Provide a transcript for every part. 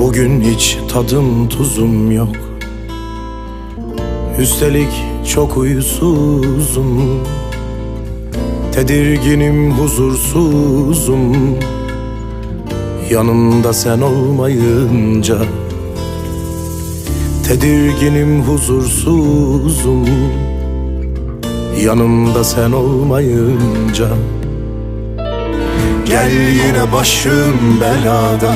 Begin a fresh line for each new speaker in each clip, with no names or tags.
Bugün hiç tadım tuzum yok. Üstelik çok uyusuzum Tedirginim huzursuzum. Yanımda sen olmayınca Tedirginim huzursuzum. Yanımda sen olmayınca Gel yine başım belada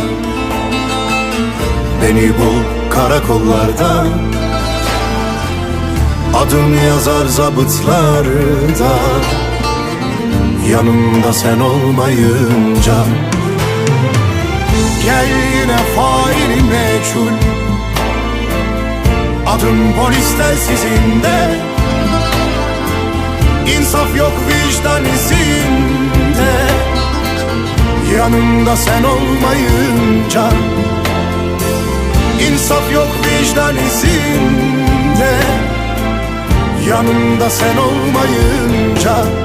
Beni bul karakollarda Adım yazar zabıtlarda. Yanımda sen olmayınca. Gel yine faili meçhul. Adım polis telsizinde İnsaf yok vicdan izinde. Yanımda sen olmayınca İnsaf yok vicdan izinde. Yanımda sen olmayınca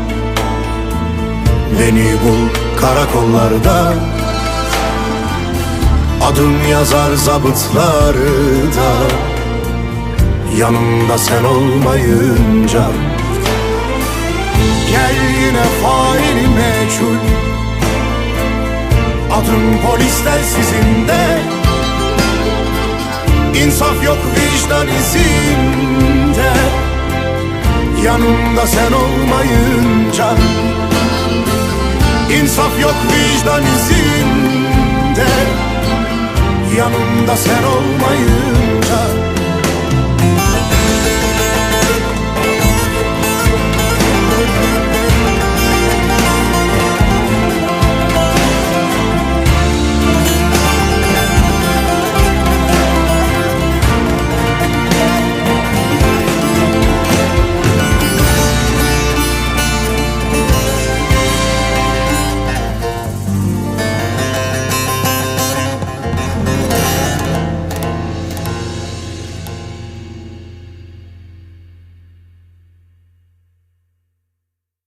Beni bul karakollarda. Adım yazar zabıtlarda. Yanımda sen olmayınca. Gel yine faili meçhul. Adım polis telsizinde İnsaf yok vicdan izinde. Yanımda sen olmayınca İnsaf yok vicdan izinde. Yanımda sen olmayınca